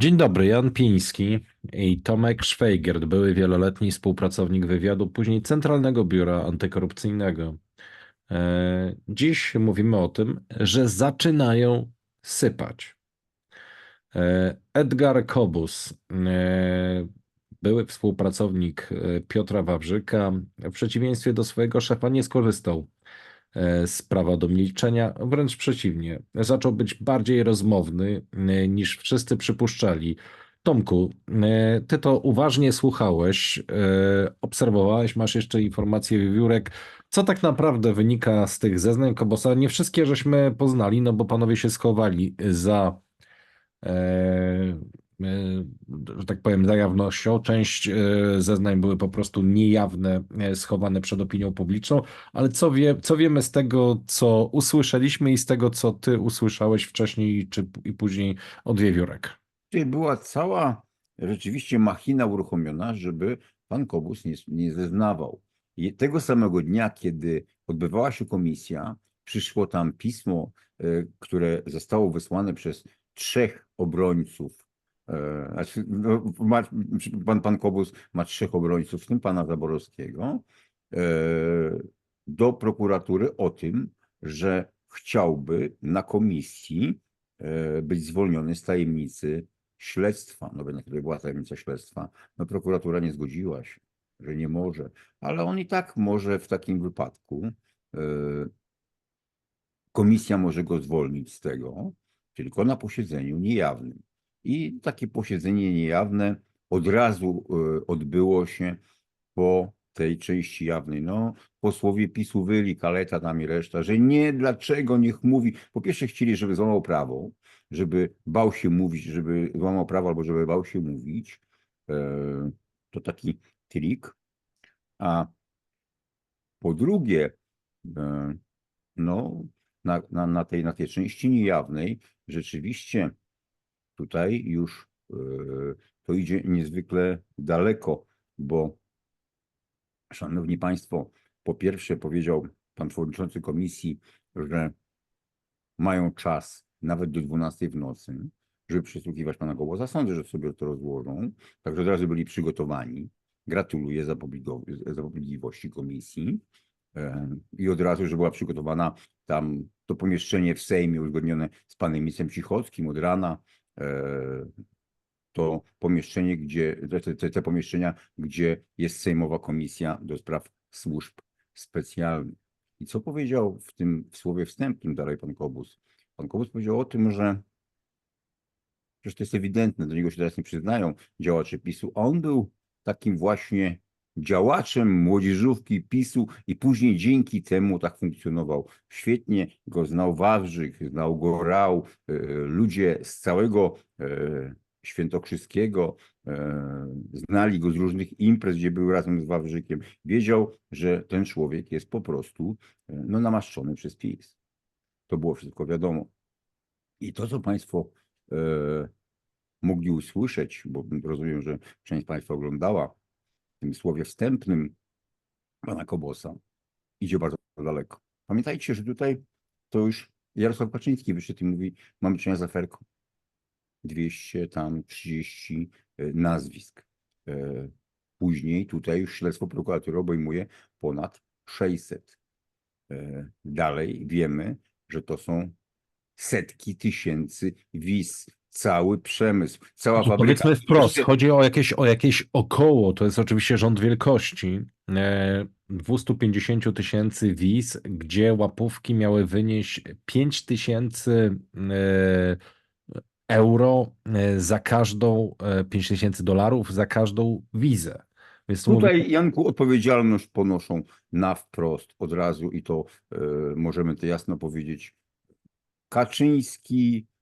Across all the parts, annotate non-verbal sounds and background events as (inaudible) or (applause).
Dzień dobry, Jan Piński i Tomek Szwajgert, były wieloletni współpracownik wywiadu, później Centralnego Biura Antykorupcyjnego. E, Dziś mówimy o tym, że zaczynają sypać. E, Edgar Kobus, e, były współpracownik Piotra Wawrzyka, w przeciwieństwie do swojego szefa nie skorzystał e, z prawa do milczenia, wręcz przeciwnie, zaczął być bardziej rozmowny e, niż wszyscy przypuszczali. Tomku, e, ty to uważnie słuchałeś, obserwowałeś, masz jeszcze informacje, wiewiórek. Co tak naprawdę wynika z tych zeznań Kobosa? Nie wszystkie żeśmy poznali, no bo panowie się schowali za że tak powiem, za jawnością. Część e, zeznań były po prostu niejawne, e, schowane przed opinią publiczną, ale co, wie, co wiemy z tego, co usłyszeliśmy i z tego, co ty usłyszałeś wcześniej czy i później od wiewiórek? Tutaj była cała rzeczywiście machina uruchomiona, żeby pan Kobus nie, nie zeznawał. I tego samego dnia, kiedy odbywała się komisja, przyszło tam pismo, e, które zostało wysłane przez trzech obrońców. Znaczy, no, ma, pan, pan Kobus ma trzech obrońców, w tym pana Zaborowskiego, e, do prokuratury o tym, że chciałby na komisji e, być zwolniony z tajemnicy śledztwa, no na której była tajemnica śledztwa, no prokuratura nie zgodziła się, że nie może, ale on i tak może w takim wypadku, komisja może go zwolnić z tego, tylko na posiedzeniu niejawnym. I takie posiedzenie niejawne od razu e, odbyło się po tej części jawnej. No, posłowie PiSu wyli, Kaleta tam i reszta, że nie, dlaczego niech mówi. Po pierwsze chcieli, żeby złamał prawo, żeby bał się mówić, żeby złamał prawo albo żeby bał się mówić. E, To taki trik. A po drugie, e, no, na, na, na, tej, na tej części niejawnej rzeczywiście tutaj już e, to idzie niezwykle daleko, bo Szanowni Państwo, po pierwsze powiedział pan przewodniczący komisji, że mają czas nawet do 12 w nocy, żeby przesłuchiwać pana Gołosa. Sądzę, że sobie to rozłożą. Także od razu byli przygotowani. Gratuluję zapobiego- zapobiegliwości komisji. E, I od razu, że była przygotowana tam to pomieszczenie w Sejmie uzgodnione z panem ministrem Cichockim od rana. E, To pomieszczenie, gdzie, te, te, pomieszczenia, gdzie jest Sejmowa Komisja do Spraw Służb Specjalnych. I co powiedział w tym w słowie wstępnym dalej pan Kobus? Pan Kobus powiedział o tym, że przecież to jest ewidentne, do niego się teraz nie przyznają działacze PiSu. On był takim właśnie działaczem młodzieżówki PiSu i później dzięki temu tak funkcjonował. Świetnie go znał Wawrzyk, znał go Rał, e, ludzie z całego e, Świętokrzyskiego, e, znali go z różnych imprez, gdzie był razem z Wawrzykiem. Wiedział, że ten człowiek jest po prostu no, namaszczony przez PiS. To było wszystko wiadomo. I to, co Państwo mogli usłyszeć, bo rozumiem, że część Państwa oglądała tym słowie wstępnym pana Kobosa, idzie bardzo daleko. Pamiętajcie, że tutaj to już Jarosław Kaczyński wyszedł i mówi, mamy czynienia z aferką. 200 tam 30 e, nazwisk. E, Później tutaj już śledztwo prokuratury obejmuje ponad 600. E, Dalej wiemy, że to są setki tysięcy wiz, cały przemysł, cała To fabryka. powiedzmy wprost, chodzi o jakieś, o jakieś około, to jest oczywiście rząd wielkości, e, 250 tysięcy wiz, gdzie łapówki miały wynieść 5 tysięcy e, euro e, za każdą, e, 5 tysięcy dolarów za każdą wizę. Więc tu mówię- Tutaj, Janku, odpowiedzialność ponoszą na wprost od razu i to e, możemy to jasno powiedzieć. Kaczyński, e,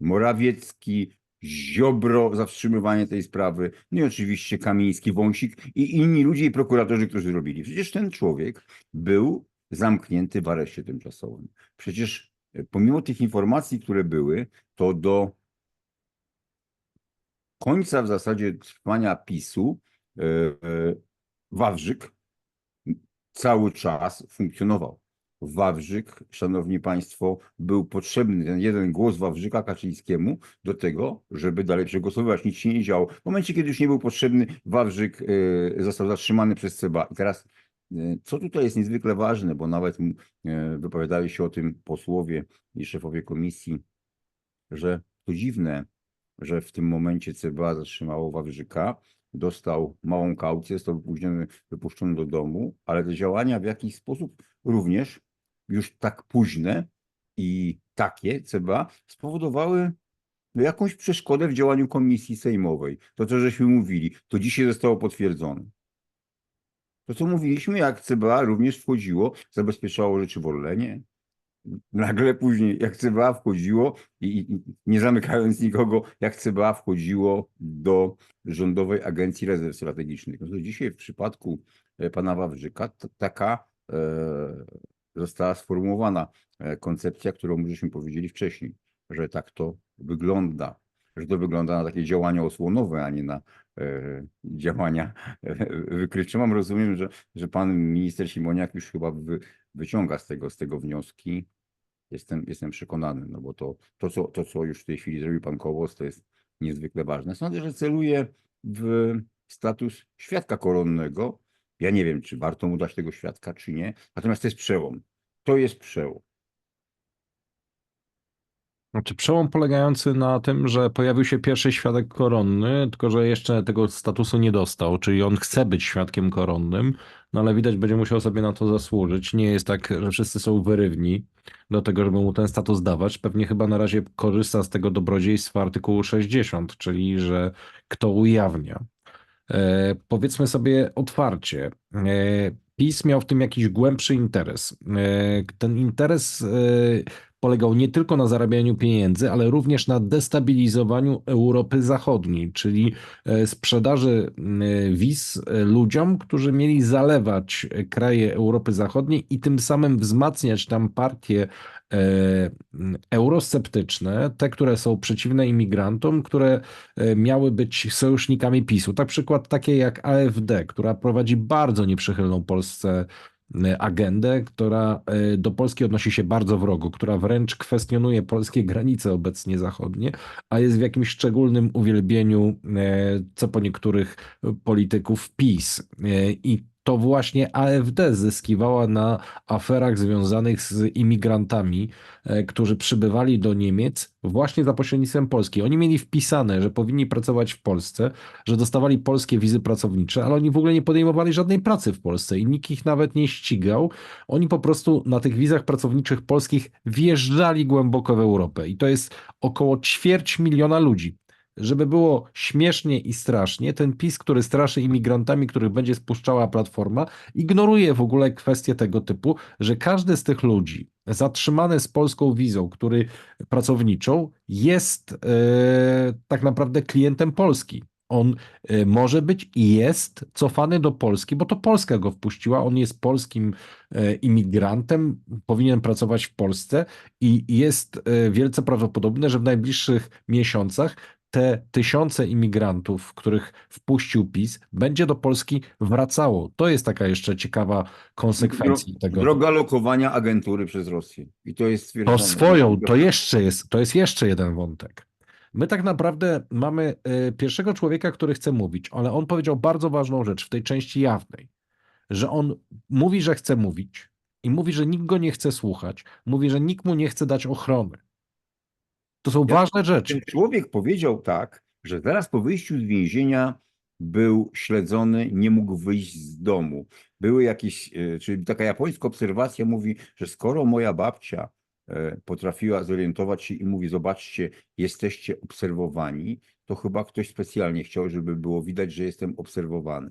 Morawiecki, Ziobro za wstrzymywanie tej sprawy, no i oczywiście Kamiński, Wąsik i inni ludzie i prokuratorzy, którzy robili. Przecież ten człowiek był zamknięty w areszcie tymczasowym. Przecież e, pomimo tych informacji, które były, to do końca w zasadzie trwania PiSu e, e, Wawrzyk cały czas funkcjonował. Wawrzyk, szanowni państwo, był potrzebny, ten jeden głos Wawrzyka Kaczyńskiemu do tego, żeby dalej przegłosowywać. Nic się nie działo. W momencie, kiedy już nie był potrzebny, Wawrzyk e, został zatrzymany przez CBA. I teraz, e, co tutaj jest niezwykle ważne, bo nawet e, wypowiadali się o tym posłowie i szefowie komisji, że to dziwne, że w tym momencie CBA zatrzymało Wawrzyka, dostał małą kaucję, został wypuszczony do domu, ale te działania w jakiś sposób również już tak późne i takie CBA spowodowały no, jakąś przeszkodę w działaniu komisji sejmowej. To, co żeśmy mówili, to dzisiaj zostało potwierdzone. To, co mówiliśmy, jak CBA również wchodziło, zabezpieczało rzeczy w Orlenie, nagle później, jak CBA wchodziło i, i nie zamykając nikogo, jak CBA wchodziło do Rządowej Agencji Rezerw Strategicznych. No to dzisiaj w przypadku e, pana Wawrzyka taka e, została sformułowana e, koncepcja, którą żeśmy powiedzieli wcześniej, że tak to wygląda, że to wygląda na takie działania osłonowe, a nie na e, działania e, wykrywcze. Mam rozumiem, że, że pan minister Simoniak już chyba wy, wyciąga z tego, z tego wnioski. Jestem, jestem przekonany, no bo to, to, co, to, co już w tej chwili zrobił pan Kołos, to jest niezwykle ważne. Sądzę, że celuje w status świadka koronnego. Ja nie wiem, czy warto mu dać tego świadka, czy nie. Natomiast to jest przełom. To jest przełom. Znaczy przełom polegający na tym, że pojawił się pierwszy świadek koronny, tylko że jeszcze tego statusu nie dostał, czyli on chce być świadkiem koronnym, no ale widać będzie musiał sobie na to zasłużyć. Nie jest tak, że wszyscy są wyrywni do tego, żeby mu ten status dawać. Pewnie chyba na razie korzysta z tego dobrodziejstwa artykułu 60, czyli że kto ujawnia. E, powiedzmy sobie otwarcie, e, PiS miał w tym jakiś głębszy interes. E, ten interes polegał nie tylko na zarabianiu pieniędzy, ale również na destabilizowaniu Europy Zachodniej, czyli sprzedaży wiz ludziom, którzy mieli zalewać kraje Europy Zachodniej i tym samym wzmacniać tam partie eurosceptyczne, te, które są przeciwne imigrantom, które e, miały być sojusznikami PiSu. Tak przykład takie jak AfD, która prowadzi bardzo nieprzychylną Polsce e, agendę, która e, do Polski odnosi się bardzo wrogo, która wręcz kwestionuje polskie granice obecnie zachodnie, a jest w jakimś szczególnym uwielbieniu, e, co po niektórych polityków PiS. E, I to właśnie AfD zyskiwała na aferach związanych z imigrantami, e, którzy przybywali do Niemiec właśnie za pośrednictwem Polski. Oni mieli wpisane, że powinni pracować w Polsce, że dostawali polskie wizy pracownicze, ale oni w ogóle nie podejmowali żadnej pracy w Polsce i nikt ich nawet nie ścigał. Oni po prostu na tych wizach pracowniczych polskich wjeżdżali głęboko w Europę i to jest około ćwierć miliona ludzi. Żeby było śmiesznie i strasznie, ten PiS, który straszy imigrantami, których będzie spuszczała Platforma, ignoruje w ogóle kwestię tego typu, że każdy z tych ludzi zatrzymany z polską wizą, który pracowniczą, jest e, tak naprawdę klientem Polski. On e, może być i jest cofany do Polski, bo to Polska go wpuściła. On jest polskim e, imigrantem, powinien pracować w Polsce i jest wielce prawdopodobne, że w najbliższych miesiącach te tysiące imigrantów, których wpuścił PiS, będzie do Polski wracało. To jest taka jeszcze ciekawa konsekwencja tego. Droga lokowania agentury przez Rosję. I to jest To swoją, to jeszcze jest, to jest jeszcze jeden wątek. My tak naprawdę mamy y, pierwszego człowieka, który chce mówić, ale on powiedział bardzo ważną rzecz w tej części jawnej, że on mówi, że chce mówić i mówi, że nikt go nie chce słuchać, mówi, że nikt mu nie chce dać ochrony. To są Ja- ważne rzeczy. Ten człowiek powiedział tak, że zaraz po wyjściu z więzienia był śledzony, nie mógł wyjść z domu. Były jakieś, e, czyli taka japońska obserwacja mówi, że skoro moja babcia e, potrafiła zorientować się i mówi, zobaczcie, jesteście obserwowani, to chyba ktoś specjalnie chciał, żeby było widać, że jestem obserwowany.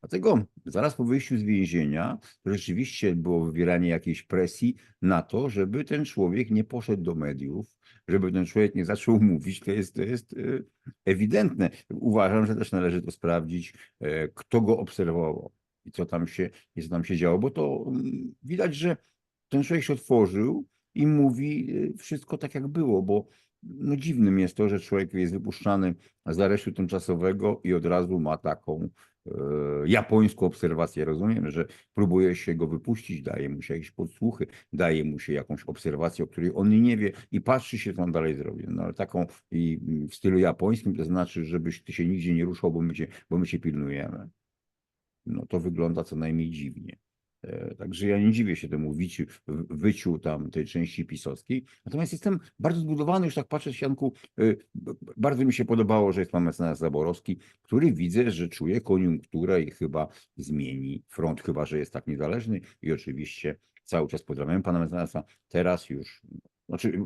Dlatego zaraz po wyjściu z więzienia rzeczywiście było wywieranie jakiejś presji na to, żeby ten człowiek nie poszedł do mediów, żeby ten człowiek nie zaczął (laughs) mówić, to jest, to jest e, ewidentne. Uważam, że też należy to sprawdzić, e, kto go obserwował i co tam się, co tam się działo, bo to mm, widać, że ten człowiek się otworzył i mówi e, wszystko tak, jak było, bo no dziwnym jest to, że człowiek jest wypuszczany z aresztu tymczasowego i od razu ma taką japońską obserwację, rozumiem, że próbuje się go wypuścić, daje mu się jakieś podsłuchy, daje mu się jakąś obserwację, o której on nie wie i patrzy się, co on dalej zrobi. No ale taką i w stylu japońskim to znaczy, żebyś ty się nigdzie nie ruszał, bo my cię, bo my cię pilnujemy. No to wygląda co najmniej dziwnie. E, Także ja nie dziwię się temu wiciu, wyciu tam tej części pisowskiej. Natomiast jestem bardzo zbudowany, już tak patrzę, Janku, e, bardzo mi się podobało, że jest pan mecenas Zaborowski, który widzę, że czuje koniunkturę i chyba zmieni front, chyba że jest tak niezależny i oczywiście cały czas pozdrawiam pana mecenasa, teraz już, znaczy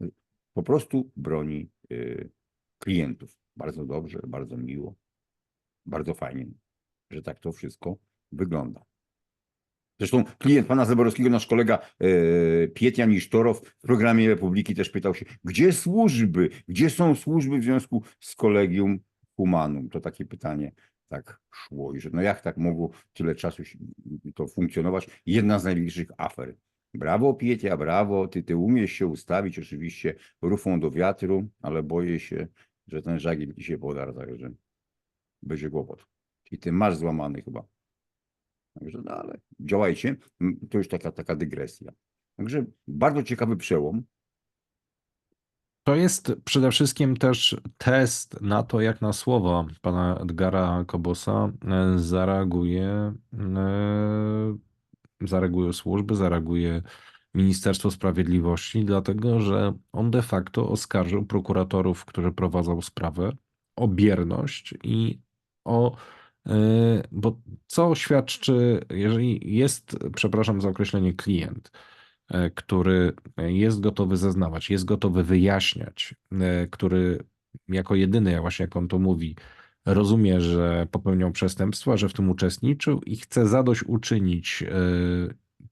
e, po prostu broni klientów. Bardzo dobrze, bardzo miło, bardzo fajnie, że tak to wszystko wygląda. Zresztą klient pana Zaborowskiego, nasz kolega e, Pietian Isztorow w programie Republiki też pytał się, gdzie służby, gdzie są służby w związku z kolegium humanum? To takie pytanie tak szło i że no jak tak mogło tyle czasu to funkcjonować? Jedna z największych afer. Brawo Pietia, brawo, ty, ty umiesz się ustawić oczywiście rufą do wiatru, ale boję się, że ten żagiel ci się podarł, także będzie kłopot. I ty masz złamany chyba. Także, no ale działajcie. To już taka, taka dygresja. Także bardzo ciekawy przełom. To jest przede wszystkim też test na to, jak na słowa pana Edgara Kobosa e, zareaguje, e, zareagują służby, zareaguje Ministerstwo Sprawiedliwości, dlatego że on de facto oskarżył prokuratorów, którzy prowadzą sprawę, o bierność i o. e, Bo co świadczy, jeżeli jest, przepraszam za określenie, klient, e, który jest gotowy zeznawać, jest gotowy wyjaśniać, e, który jako jedyny, właśnie jak on to mówi, rozumie, że popełniał przestępstwa, że w tym uczestniczył i chce zadośćuczynić e,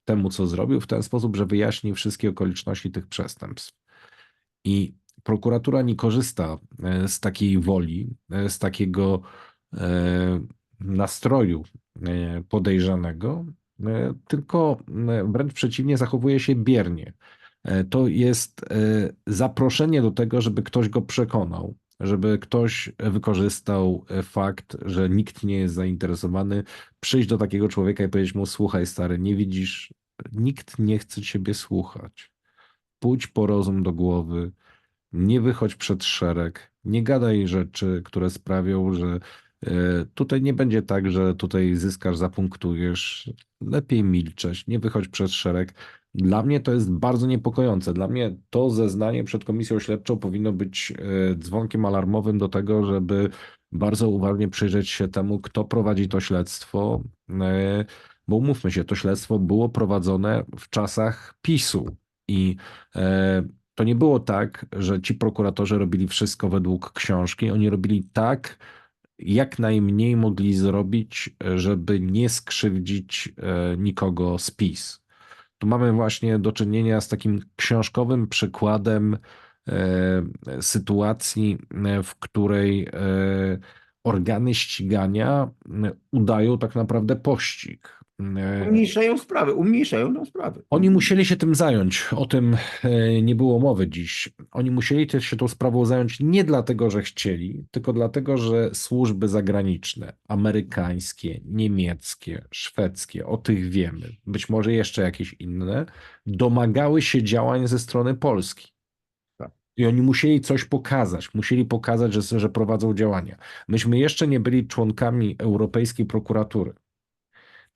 temu, co zrobił, w ten sposób, że wyjaśni wszystkie okoliczności tych przestępstw. I prokuratura nie korzysta z takiej woli, z takiego nastroju e, podejrzanego, e, tylko e, wręcz przeciwnie, zachowuje się biernie. To jest zaproszenie do tego, żeby ktoś go przekonał, żeby ktoś wykorzystał fakt, że nikt nie jest zainteresowany, przyjść do takiego człowieka i powiedzieć mu: Słuchaj, stary, nie widzisz, nikt nie chce ciebie słuchać. Pójdź po rozum do głowy, nie wychodź przed szereg, nie gadaj rzeczy, które sprawią, że tutaj nie będzie tak, że tutaj zyskasz, zapunktujesz. Lepiej milczeć, nie wychodź przed szereg. Dla mnie to jest bardzo niepokojące. Dla mnie to zeznanie przed komisją śledczą powinno być e, dzwonkiem alarmowym do tego, żeby bardzo uważnie przyjrzeć się temu, kto prowadzi to śledztwo. e, Bo umówmy się, to śledztwo było prowadzone w czasach PiSu i e, to nie było tak, że ci prokuratorzy robili wszystko według książki. Oni robili tak, jak najmniej mogli zrobić, żeby nie skrzywdzić e, nikogo z PiS. Tu mamy właśnie do czynienia z takim książkowym przykładem e, sytuacji, e, w której organy ścigania udają tak naprawdę pościg. E, Umniejszają sprawę, umniejszają tą sprawę. oni musieli się tym zająć. O tym e, nie było mowy dziś. Oni musieli też się tą sprawą zająć nie dlatego, że chcieli, tylko dlatego, że służby zagraniczne, amerykańskie, niemieckie, szwedzkie, o tych wiemy, być może jeszcze jakieś inne, domagały się działań ze strony Polski. Tak. I oni musieli coś pokazać, musieli pokazać, że, że prowadzą działania. Myśmy jeszcze nie byli członkami Europejskiej Prokuratury.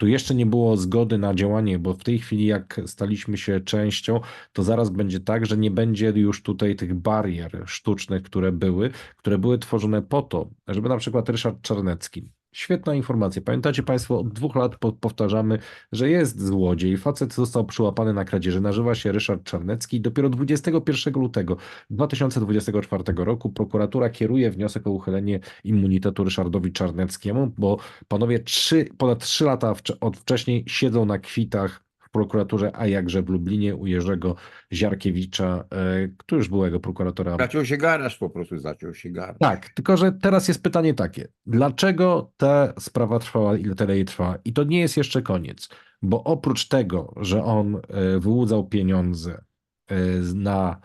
Tu jeszcze nie było zgody na działanie, bo w tej chwili, jak staliśmy się częścią, to zaraz będzie tak, że nie będzie już tutaj tych barier sztucznych, które były, które były tworzone po to, żeby na przykład Ryszard Czarnecki. Świetna informacja. Pamiętacie Państwo, od dwóch lat po- powtarzamy, że jest złodziej. Facet został przyłapany na kradzieży. Nazywa się Ryszard Czarnecki. Dopiero 21 lutego 2024 roku prokuratura kieruje wniosek o uchylenie immunitetu Ryszardowi Czarneckiemu, bo panowie trzy, ponad trzy lata od wcześniej siedzą na kwitach prokuraturze, a jakże w Lublinie u Jerzego Ziarkiewicza, e, który już byłego prokuratora. Zaciął się garaż po prostu, zaciął się garaż. Tak, tylko że teraz jest pytanie takie. Dlaczego ta sprawa trwała, ile tyle jej trwa? I to nie jest jeszcze koniec, bo oprócz tego, że on e, wyłudzał pieniądze e, na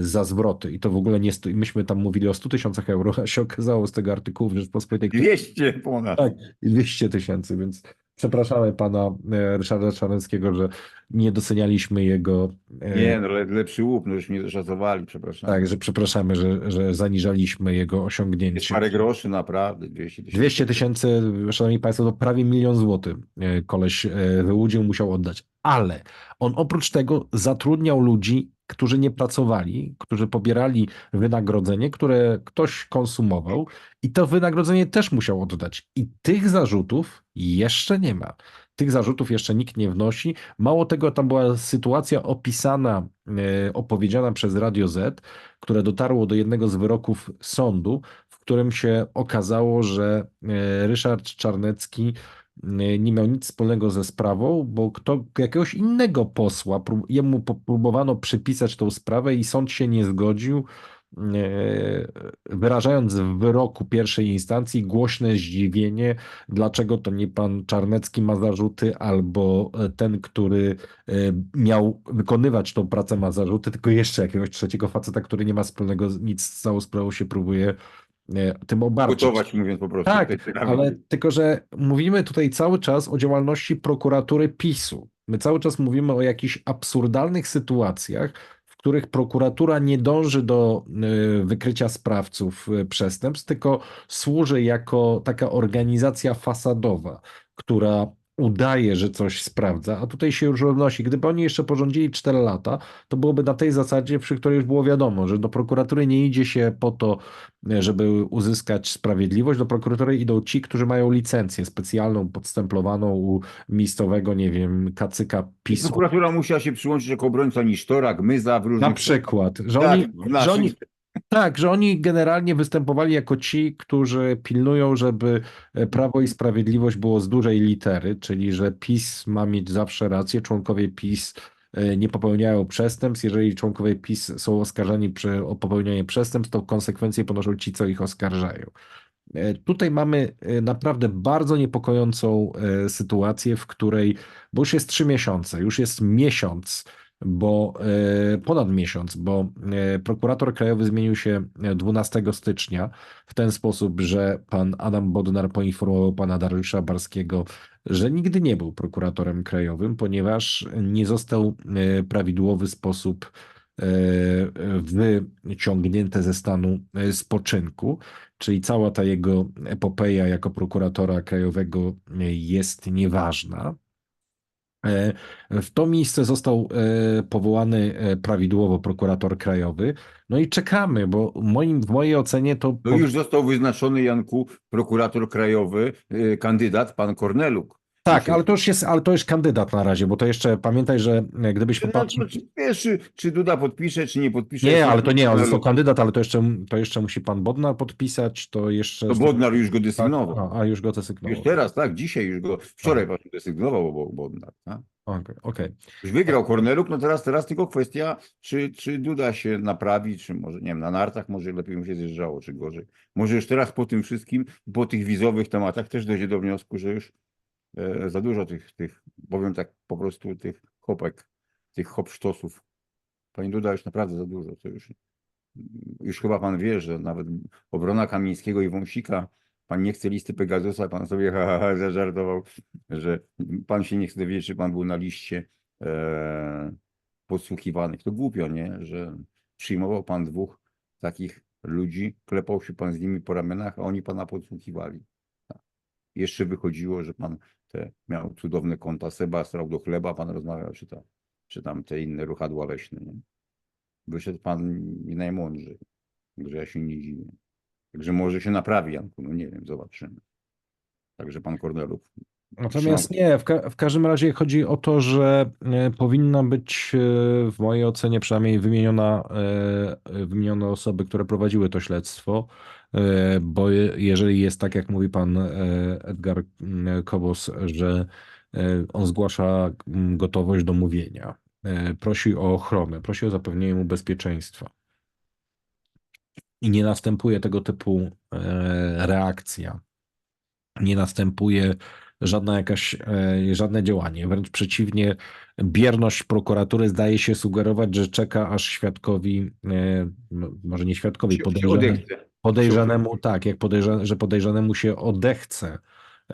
za zwroty. I to w ogóle nie, sto- myśmy tam mówili o 100 tysiącach euro, a się okazało z tego artykułu w Rzeczpospolitej, który 200 ponad. tak, i 200 tysięcy, więc przepraszamy pana e, Ryszarda Czarneckiego, że nie docenialiśmy jego. e, Nie, no le- lepszy łup, no już mnie szacowali, przepraszam. Tak, że przepraszamy, że, że zaniżaliśmy jego Jest osiągnięcie. parę groszy, naprawdę, 200 tysięcy. 200 tysięcy, szanowni państwo, to prawie milion złotych e, koleś wyłudził, musiał oddać. Ale on oprócz tego zatrudniał ludzi, którzy nie pracowali, którzy pobierali wynagrodzenie, które ktoś konsumował i to wynagrodzenie też musiał oddać. I tych zarzutów jeszcze nie ma. Tych zarzutów jeszcze nikt nie wnosi. Mało tego, tam była sytuacja opisana, e, opowiedziana przez Radio Z, które dotarło do jednego z wyroków sądu, w którym się okazało, że e, Ryszard Czarnecki nie miał nic wspólnego ze sprawą, bo kto, jakiegoś innego posła, jemu próbowano przypisać tą sprawę i sąd się nie zgodził, e, wyrażając w wyroku pierwszej instancji głośne zdziwienie, dlaczego to nie pan Czarnecki ma zarzuty, albo e, ten, który e, miał wykonywać tą pracę ma zarzuty, tylko jeszcze jakiegoś trzeciego faceta, który nie ma wspólnego nic z całą sprawą się próbuje tym obarczyć. Gotować, mówiąc po prostu. Tak, ale tylko, że mówimy tutaj cały czas o działalności prokuratury PiSu. My cały czas mówimy o jakichś absurdalnych sytuacjach, w których prokuratura nie dąży do y, wykrycia sprawców y, przestępstw, tylko służy jako taka organizacja fasadowa, która udaje, że coś sprawdza, a tutaj się już odnosi. Gdyby oni jeszcze porządzili 4 lata, to byłoby na tej zasadzie, przy której już było wiadomo, że do prokuratury nie idzie się po to, żeby uzyskać sprawiedliwość. Do prokuratury idą ci, którzy mają licencję specjalną, podstemplowaną u miejscowego, nie wiem, kacyka PiSu. Prokuratura musiała się przyłączyć jako obrońca Nisztora, Gmyza w różnych... Na przykład, że Tak, oni, że oni, tak, że oni generalnie występowali jako ci, którzy pilnują, żeby e, Prawo i Sprawiedliwość było z dużej litery, czyli że PiS ma mieć zawsze rację, członkowie PiS e, nie popełniają przestępstw. Jeżeli członkowie PiS są oskarżani przy, o popełnianie przestępstw, to konsekwencje ponoszą ci, co ich oskarżają. E, Tutaj mamy naprawdę bardzo niepokojącą sytuację, w której, bo już jest trzy miesiące, już jest miesiąc, bo e, ponad miesiąc, bo e, prokurator krajowy zmienił się e, 12 stycznia w ten sposób, że pan Adam Bodnar poinformował pana Dariusza Barskiego, że nigdy nie był prokuratorem krajowym, ponieważ nie został e, prawidłowy sposób e, wyciągnięty ze stanu e, spoczynku, czyli cała ta jego epopeja jako prokuratora krajowego e, jest nieważna. E, W to miejsce został e, powołany e, prawidłowo prokurator krajowy. No i czekamy, bo moim, w mojej ocenie to. No już został wyznaczony, Janku, prokurator krajowy, kandydat, pan Korneluk. Tak, ale to już jest, ale to już kandydat na razie, bo to jeszcze pamiętaj, że e, gdybyś No, popatrzył. czy, wiesz, czy, czy Duda podpisze, czy nie podpisze. Nie, ale to nie, on został Korneluk- kandydat, ale to jeszcze, to jeszcze musi pan Bodnar podpisać, to jeszcze. To Bodnar już go Tak, desygnował. a, a już go desygnował. Już teraz, tak, dzisiaj już go, wczoraj właśnie desygnował Bo- Bodnar. Tak? Okej, okej. Już wygrał Korneluk, no teraz, teraz tylko kwestia, czy, czy Duda się naprawi, czy może, nie wiem, na nartach może lepiej mu się zjeżdżało, czy gorzej. Może już teraz po tym wszystkim, po tych wizowych tematach też dojdzie do wniosku, że już za dużo tych, tych, powiem tak po prostu, tych chopek, tych hopsztosów. Pani Duda już naprawdę za dużo, to już, już chyba pan wie, że nawet obrona Kamińskiego i Wąsika, pan nie chce listy Pegasusa, pan sobie ha, ha, ha, zażartował, że pan się nie chce dowiedzieć, czy pan był na liście e, podsłuchiwanych. To głupio, nie? Że przyjmował pan dwóch takich ludzi, klepał się pan z nimi po ramionach, a oni pana podsłuchiwali. Tak. Jeszcze wychodziło, że pan te miał cudowne konta, Seba strał do chleba, pan rozmawiał, czy, to, czy tam te inne ruchadła leśne. Nie? Wyszedł pan nie najmądrzej, także ja się nie dziwię. Także może się naprawi, Janku, no nie wiem, zobaczymy. Także pan Kornelów. Natomiast nie, w, ka w każdym razie chodzi o to, że e, powinna być e, w mojej ocenie przynajmniej wymieniona, e, wymienione osoby, które prowadziły to śledztwo, bo je, jeżeli jest tak, jak mówi pan e, Edgar m, Kobos, że e, on zgłasza m, gotowość do mówienia, e, prosi o ochronę, prosi o zapewnienie mu bezpieczeństwa. I nie następuje tego typu e, reakcja, nie następuje żadna jakaś, e, żadne działanie. Wręcz przeciwnie, bierność prokuratury zdaje się sugerować, że czeka aż świadkowi, e, może nie świadkowi, się podejrzanemu, tak, jak podejrza, że podejrzanemu się odechce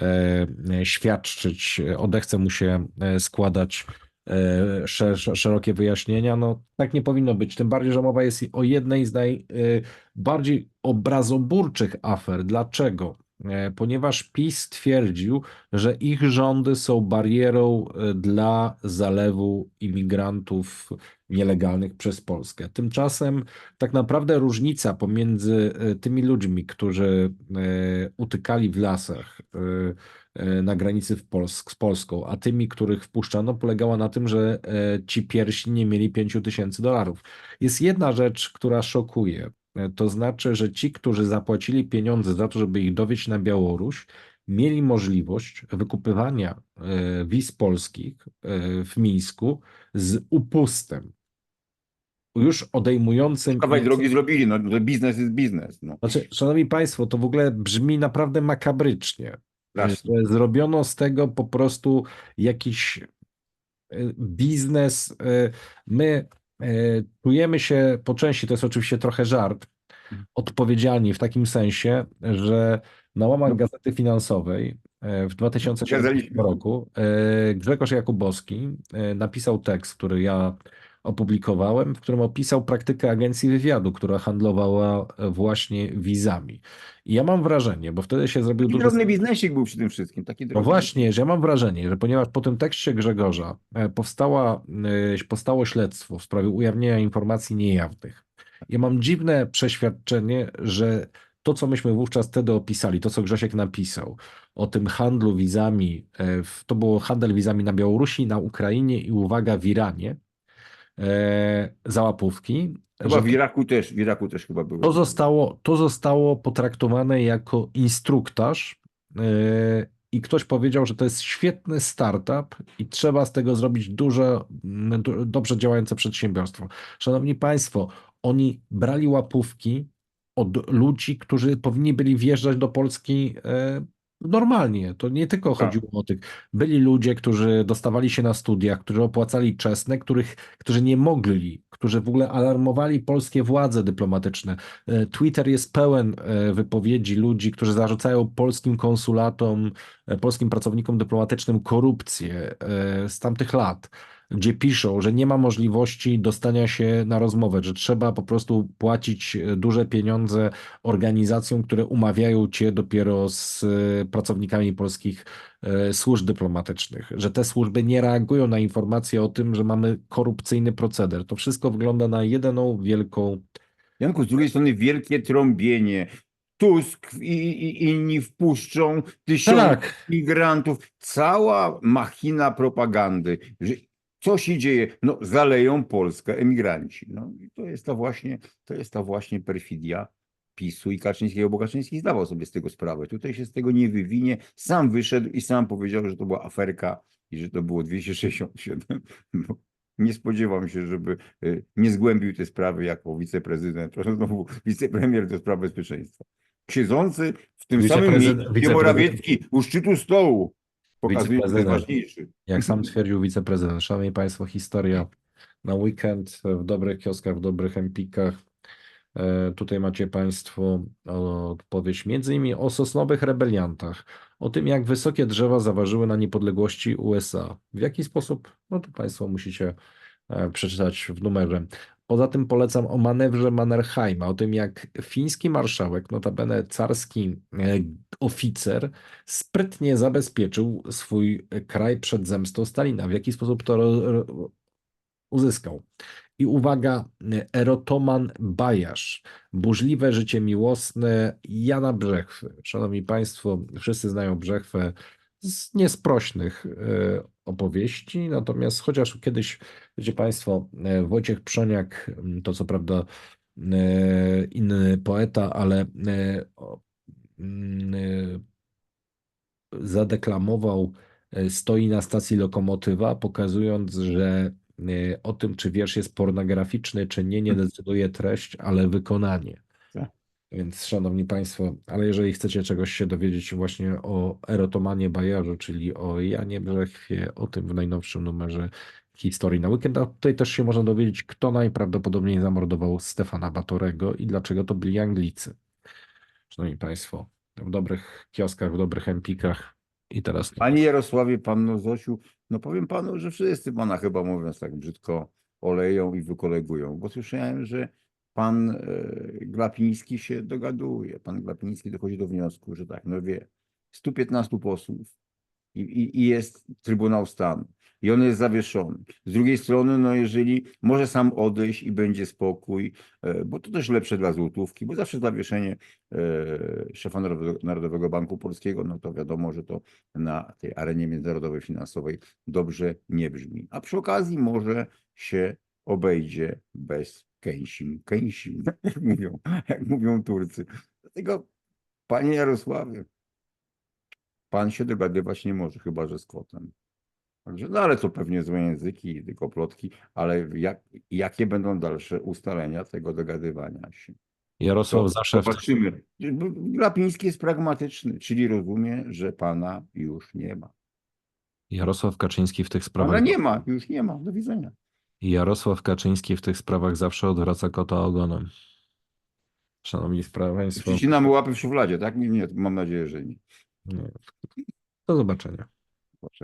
e, e, świadczyć, e, odechce mu się e, składać e, sze- szerokie wyjaśnienia. No tak nie powinno być. Tym bardziej, że mowa jest o jednej z najbardziej obrazoburczych afer. Dlaczego? E, Ponieważ PiS stwierdził, że ich rządy są barierą e, dla zalewu imigrantów nielegalnych przez Polskę. Tymczasem tak naprawdę różnica pomiędzy e, tymi ludźmi, którzy utykali w lasach na granicy Pols z Polską, a tymi, których wpuszczano, polegała na tym, że ci pierwsi nie mieli 5 tysięcy dolarów. Jest jedna rzecz, która szokuje. E, To znaczy, że ci, którzy zapłacili pieniądze za to, żeby ich dowieźć na Białoruś, mieli możliwość wykupywania e, wiz polskich e, w Mińsku z upustem. Już odejmującym. Kawałek drogi zrobili, no że biznes jest biznes. No. Znaczy, szanowni państwo, to w ogóle brzmi naprawdę makabrycznie. Że zrobiono z tego po prostu jakiś e, biznes. e, My e, czujemy się po części, to jest oczywiście trochę żart, Mhm. odpowiedzialni w takim sensie, że na łamach No. Gazety Finansowej e, w 2017 Zgadzaliśmy. roku e, Grzegorz Jakubowski e, napisał tekst, który ja opublikowałem, w którym opisał praktykę agencji wywiadu, która handlowała e, właśnie wizami. I ja mam wrażenie, bo wtedy się zrobił Taki duży drobny biznesik był przy tym wszystkim. Taki no drobny. właśnie, że ja mam wrażenie, że ponieważ po tym tekście Grzegorza e, powstała, e, powstało śledztwo w sprawie ujawnienia informacji niejawnych, ja mam dziwne przeświadczenie, że to, co myśmy wówczas wtedy opisali, to, co Grzesiek napisał o tym handlu wizami, to było handel wizami na Białorusi, na Ukrainie i uwaga, w Iranie, e, za łapówki, Chyba w Iraku też, w Iraku też chyba było. to zostało, to zostało potraktowane jako instruktaż yy, i ktoś powiedział, że to jest świetny startup i trzeba z tego zrobić duże, du- dobrze działające przedsiębiorstwo. Szanowni Państwo, oni brali łapówki od ludzi, którzy powinni byli wjeżdżać do Polski e, normalnie. To nie tylko Tak. chodziło o tych. Byli ludzie, którzy dostawali się na studiach, którzy opłacali czesne, których, którzy nie mogli, którzy w ogóle alarmowali polskie władze dyplomatyczne. E, Twitter jest pełen e, wypowiedzi ludzi, którzy zarzucają polskim konsulatom, e, polskim pracownikom dyplomatycznym korupcję z tamtych lat, gdzie piszą, że nie ma możliwości dostania się na rozmowę, że trzeba po prostu płacić e, duże pieniądze organizacjom, które umawiają cię dopiero z e, pracownikami polskich e, służb dyplomatycznych, że te służby nie reagują na informacje o tym, że mamy korupcyjny proceder. To wszystko wygląda na jedną wielką Janku, z drugiej strony wielkie trąbienie. Tusk i, i inni wpuszczą tysiące Tak. migrantów. Cała machina propagandy. Co się dzieje? No, zaleją Polskę emigranci. No, i to jest ta właśnie, to jest ta właśnie perfidia PiSu i Kaczyńskiego, bo Kaczyński zdawał sobie z tego sprawę. Tutaj się z tego nie wywinie. Sam wyszedł i sam powiedział, że to była aferka i że to było 267. (laughs) No, nie spodziewam się, żeby y, nie zgłębił tej sprawy jako wiceprezydent, (laughs) znowu wicepremier do spraw bezpieczeństwa. Siedzący w tym samym miejscu, Morawiecki u szczytu stołu pokazuje, jest ważniejszy. Jak sam twierdził wiceprezydent, szanowni państwo, historia na weekend w dobrych kioskach, w dobrych empikach. E, Tutaj macie państwo odpowiedź między innymi o sosnowych rebeliantach, o tym jak wysokie drzewa zaważyły na niepodległości USA. W jaki sposób? No to państwo musicie e, przeczytać w numerze. Poza tym polecam o manewrze Mannerheima, o tym jak fiński marszałek, notabene carski e, oficer, sprytnie zabezpieczył swój kraj przed zemstą Stalina. W jaki sposób to uzyskał? I uwaga, erotoman Bajasz, burzliwe życie miłosne Jana Brzechwy. Szanowni Państwo, wszyscy znają Brzechwę z niesprośnych e, opowieści, natomiast chociaż kiedyś, wiecie Państwo, e, Wojciech Przoniak, to co prawda e, inny poeta, ale zadeklamował Stoi na stacji lokomotywa, pokazując, że o tym, czy wiersz jest pornograficzny, czy nie, nie decyduje treść, ale wykonanie. Więc szanowni Państwo, ale jeżeli chcecie czegoś się dowiedzieć właśnie o erotomanie Bajarzu, czyli o Janie Brzechwie, o tym w najnowszym numerze Historii na weekend, a tutaj też się można dowiedzieć, kto najprawdopodobniej zamordował Stefana Batorego i dlaczego to byli Anglicy. Szanowni Państwo, w dobrych kioskach, w dobrych empikach i teraz Panie Jarosławie, panno Zosiu, no powiem panu, że wszyscy pana chyba mówiąc tak brzydko oleją i wykolegują, bo słyszałem, że pan e, Glapiński się dogaduje. Pan Glapiński dochodzi do wniosku, że tak, no wie, 115 posłów i, i, i jest Trybunał Stanu i on jest zawieszony. Z drugiej strony, no jeżeli może sam odejść i będzie spokój, e, bo to też lepsze dla złotówki, bo zawsze zawieszenie e, szefa Narodowego, Narodowego Banku Polskiego, no to wiadomo, że to na tej arenie międzynarodowej finansowej dobrze nie brzmi. A przy okazji może się obejdzie bez kęsim, kęsim, (laughs) jak mówią, jak mówią Turcy. Dlatego, panie Jarosławie, pan się dogadywać nie może, chyba że z kotem. Także, no ale to pewnie złe języki, tylko plotki, ale jak, jakie będą dalsze ustalenia tego dogadywania się? Jarosław To zawsze zobaczymy. Glapiński jest pragmatyczny, czyli rozumie, że pana już nie ma. Jarosław Kaczyński w tych sprawach nie ma, już nie ma. Do widzenia. Jarosław Kaczyński w tych sprawach zawsze odwraca kota ogonem. Szanowni Państwo, Przycinamy łapy w szufladzie, tak? Nie, nie, mam nadzieję, że nie. nie. do zobaczenia. Zobaczenia.